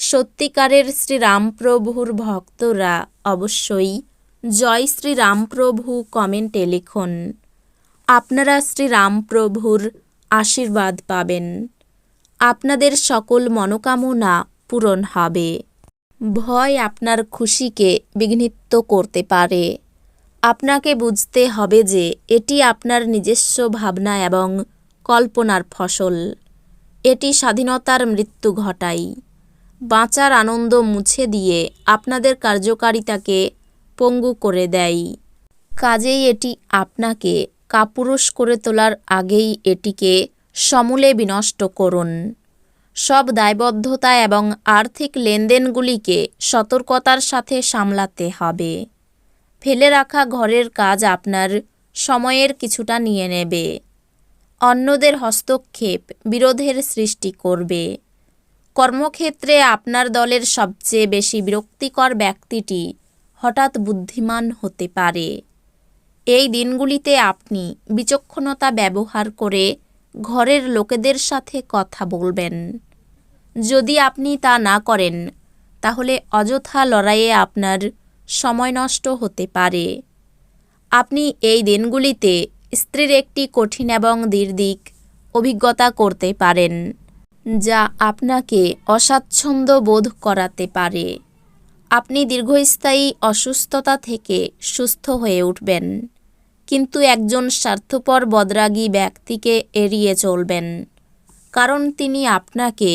সত্যিকারের শ্রীরামপ্রভুর ভক্তরা অবশ্যই জয় শ্রীরামপ্রভু কমেন্টে লিখুন। আপনারা শ্রীরামপ্রভুর আশীর্বাদ পাবেন। আপনাদের সকল মনোকামনা পূরণ হবে। ভয় আপনার খুশিকে বিঘ্নিত করতে পারে। আপনাকে বুঝতে হবে যে এটি আপনার নিজস্ব ভাবনা এবং কল্পনার ফসল। এটি স্বাধীনতার মৃত্যু ঘটায়। বাঁচার আনন্দ মুছে দিয়ে আপনাদের কার্যকারিতাকে পঙ্গু করে দেয়। কাজেই এটি আপনাকে কাপুরুষ করে তোলার আগেই এটিকে সমূলে বিনষ্ট করুন। সব দায়বদ্ধতা এবং আর্থিক লেনদেনগুলিকে সতর্কতার সাথে সামলাতে হবে। ফেলে রাখা ঘরের কাজ আপনার সময়ের কিছুটা নিয়ে নেবে। অন্যদের হস্তক্ষেপ বিরোধের সৃষ্টি করবে। কর্মক্ষেত্রে আপনার দলের সবচেয়ে বেশি বিরক্তিকর ব্যক্তিটি হঠাৎ বুদ্ধিমান হতে পারে। এই দিনগুলিতে আপনি বিচক্ষণতা ব্যবহার করে ঘরের লোকেদের সাথে কথা বলবেন। যদি আপনি তা না করেন, তাহলে অযথা লড়াইয়ে আপনার সময় নষ্ট হতে পারে। আপনি এই দিনগুলিতে স্ত্রীর একটি কঠিন এবং দীর্ঘিক অভিজ্ঞতা করতে পারেন। যা আপনাকে অস্বাচ্ছন্দ্য বোধ করাতে পারে। আপনি দীর্ঘস্থায়ী অসুস্থতা থেকে সুস্থ হয়ে উঠবেন, কিন্তু একজন স্বার্থপর বদরাগী ব্যক্তিকে এড়িয়ে চলবেন, কারণ তিনি আপনাকে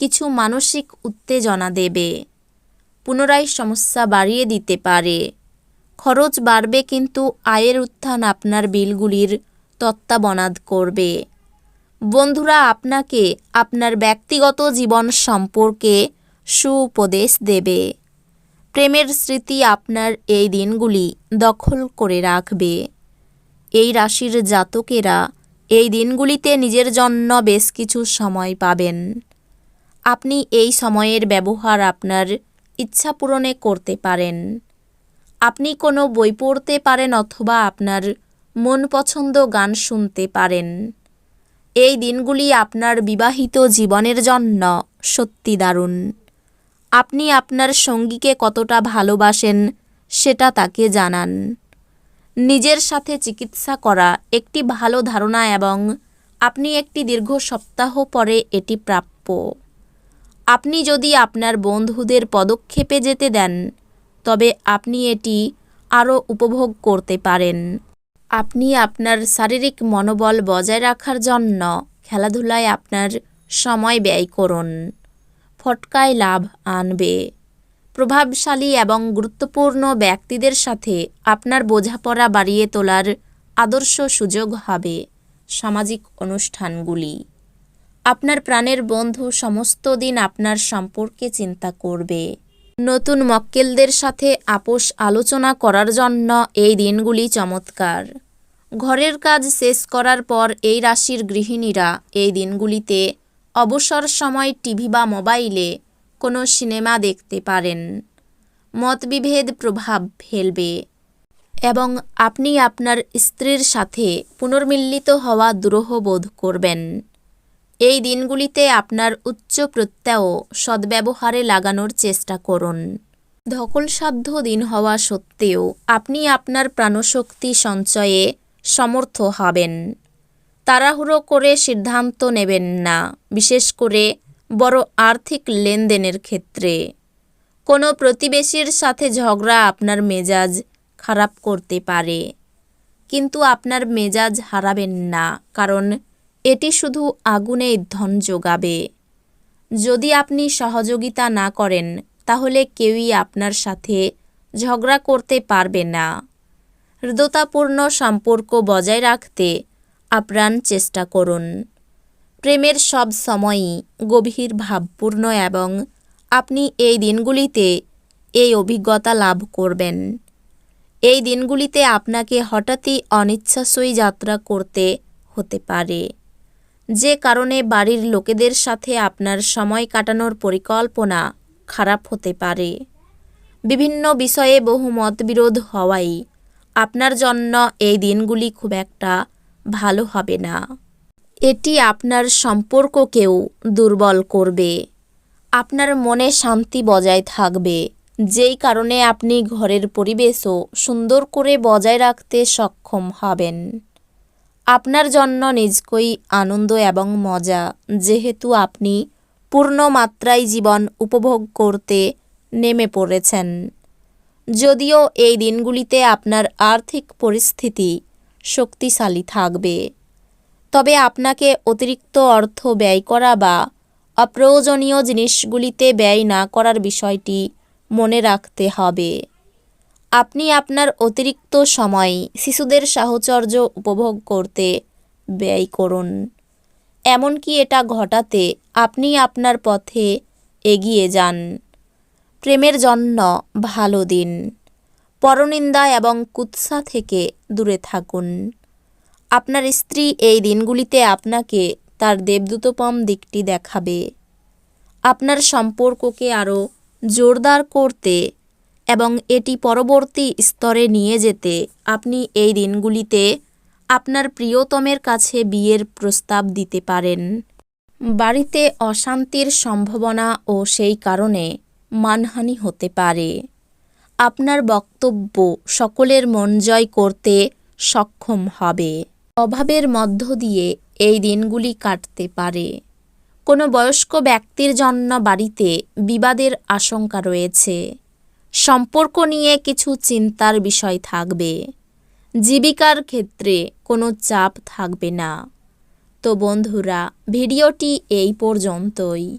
কিছু মানসিক উত্তেজনা দেবে, পুনরায় সমস্যা বাড়িয়ে দিতে পারে। খরচ বাড়বে কিন্তু আয়ের উত্থান আপনার বিলগুলির তত্ত্বাবনাদ করবে। বন্ধুরা, আপনাকে আপনার ব্যক্তিগত জীবন সম্পর্কে সুউপদেশ দেবে। প্রেমের স্মৃতি আপনার এই দিনগুলি দখল করে রাখবে। এই রাশির জাতকেরা এই দিনগুলিতে নিজের জন্য বেশ কিছু সময় পাবেন। আপনি এই সময়ের ব্যবহার আপনার ইচ্ছা পূরণে করতে পারেন। আপনি কোনো বই পড়তে পারেন অথবা আপনার মন পছন্দ গান শুনতে পারেন। এই দিনগুলি আপনার বিবাহিত জীবনের জন্য সত্যি দারুণ। আপনি আপনার সঙ্গীকে কতটা ভালোবাসেন সেটা তাকে জানান। নিজের সাথে চিকিৎসা করা একটি ভালো ধারণা এবং আপনি একটি দীর্ঘ সপ্তাহ পরে এটি প্রাপ্য। আপনি যদি আপনার বন্ধুদের পদক্ষেপে যেতে দেন, তবে আপনি এটি আরও উপভোগ করতে পারেন। আপনি আপনার শারীরিক মনোবল বজায় রাখার জন্য খেলাধুলায় আপনার সময় ব্যয় করুন। ফটকায় লাভ আনবে। প্রভাবশালী এবং গুরুত্বপূর্ণ ব্যক্তিদের সাথে আপনার বোঝাপড়া বাড়িয়ে তোলার আদর্শ সুযোগ হবে সামাজিক অনুষ্ঠানগুলি। আপনার প্রাণের বন্ধু সমস্ত দিন আপনার সম্পর্কে চিন্তা করবে। নতুন মক্কেলদের সাথে আপোষ আলোচনা করার জন্য এই দিনগুলি চমৎকার। ঘরের কাজ শেষ করার পর এই রাশির গৃহিণীরা এই দিনগুলিতে অবসর সময় টিভি বা মোবাইলে কোনো সিনেমা দেখতে পারেন। মতবিভেদ প্রভাব ফেলবে এবং আপনি আপনার স্ত্রীর সাথে পুনর্মিল্লিত হওয়া দুরূহ বোধ করবেন। এই দিনগুলিতে আপনার উচ্চ প্রত্যয় সদ্ব্যবহারে লাগানোর চেষ্টা করুন। ধকলসাধ্য দিন হওয়া সত্ত্বেও আপনি আপনার প্রাণশক্তি সঞ্চয়ে সমর্থ হবেন। তাড়াহুড়ো করে সিদ্ধান্ত নেবেন না, বিশেষ করে বড় আর্থিক লেনদেনের ক্ষেত্রে। কোনো প্রতিবেশীর সাথে ঝগড়া আপনার মেজাজ খারাপ করতে পারে, কিন্তু আপনার মেজাজ হারাবেন না, কারণ এটি শুধু আগুনে ধন যোগাবে। যদি আপনি সহযোগিতা না করেন, তাহলে কেউই আপনার সাথে ঝগড়া করতে পারবে না। হৃদতাপূর্ণ সম্পর্ক বজায় রাখতে আপ্রাণ চেষ্টা করুন। প্রেমের সব সময়ই গভীর, ভাবপূর্ণ এবং আপনি এই দিনগুলিতে এই অভিজ্ঞতা লাভ করবেন। এই দিনগুলিতে আপনাকে হঠাৎই অনিচ্ছাসই যাত্রা করতে হতে পারে। যে কারণে বাড়ির লোকেদের সাথে আপনার সময় কাটানোর পরিকল্পনা খারাপ হতে পারে। বিভিন্ন বিষয়ে বহু মতবিরোধ হওয়াই আপনার জন্য এই দিনগুলি খুব একটা ভালো হবে না। এটি আপনার সম্পর্ককেও দুর্বল করবে। আপনার মনে শান্তি বজায় থাকবে। যেই কারণে আপনি ঘরের পরিবেশও সুন্দর করে বজায় রাখতে সক্ষম হবেন। আপনার জন্য নিজকই আনন্দ এবং মজা, যেহেতু আপনি পূর্ণ মাত্রায় জীবন উপভোগ করতে নেমে পড়েছেন। যদিও এই দিনগুলিতে আপনার আর্থিক পরিস্থিতি শক্তিশালী থাকবে। তবে আপনাকে অতিরিক্ত অর্থ ব্যয় করা বা অপ্রয়োজনীয় জিনিসগুলিতে ব্যয় না করার বিষয়টি মনে রাখতে হবে। আপনি আপনার অতিরিক্ত সময় শিশুদের সাহচর্য উপভোগ করতে ব্যয় করুন। এমনকি এটা ঘটাতে আপনি আপনার পথে এগিয়ে যান। প্রেমের জন্য ভালো দিন। পরনিন্দা এবং কুৎসা থেকে দূরে থাকুন। আপনার স্ত্রী এই দিনগুলিতে আপনাকে তার দেবদূতপম দিকটি দেখাবে। আপনার সম্পর্ককে আরও জোরদার করতে এবং এটি পরবর্তী স্তরে নিয়ে যেতে আপনি এই দিনগুলিতে আপনার প্রিয়তমের কাছে বিয়ের প্রস্তাব দিতে পারেন। বাড়িতে অশান্তির সম্ভাবনা ও সেই কারণে মানহানি হতে পারে। আপনার বক্তব্য সকলের মন জয় করতে সক্ষম হবে। অভাবের মধ্য দিয়ে এই দিনগুলি কাটতে পারে। কোনো বয়স্ক ব্যক্তির জন্য বাড়িতে বিবাদের আশঙ্কা রয়েছে। সম্পর্ক নিয়ে কিছু চিন্তার বিষয় থাকবে। জীবিকার ক্ষেত্রে কোনো চাপ থাকবে না। তো বন্ধুরা, ভিডিওটি এই পর্যন্তই।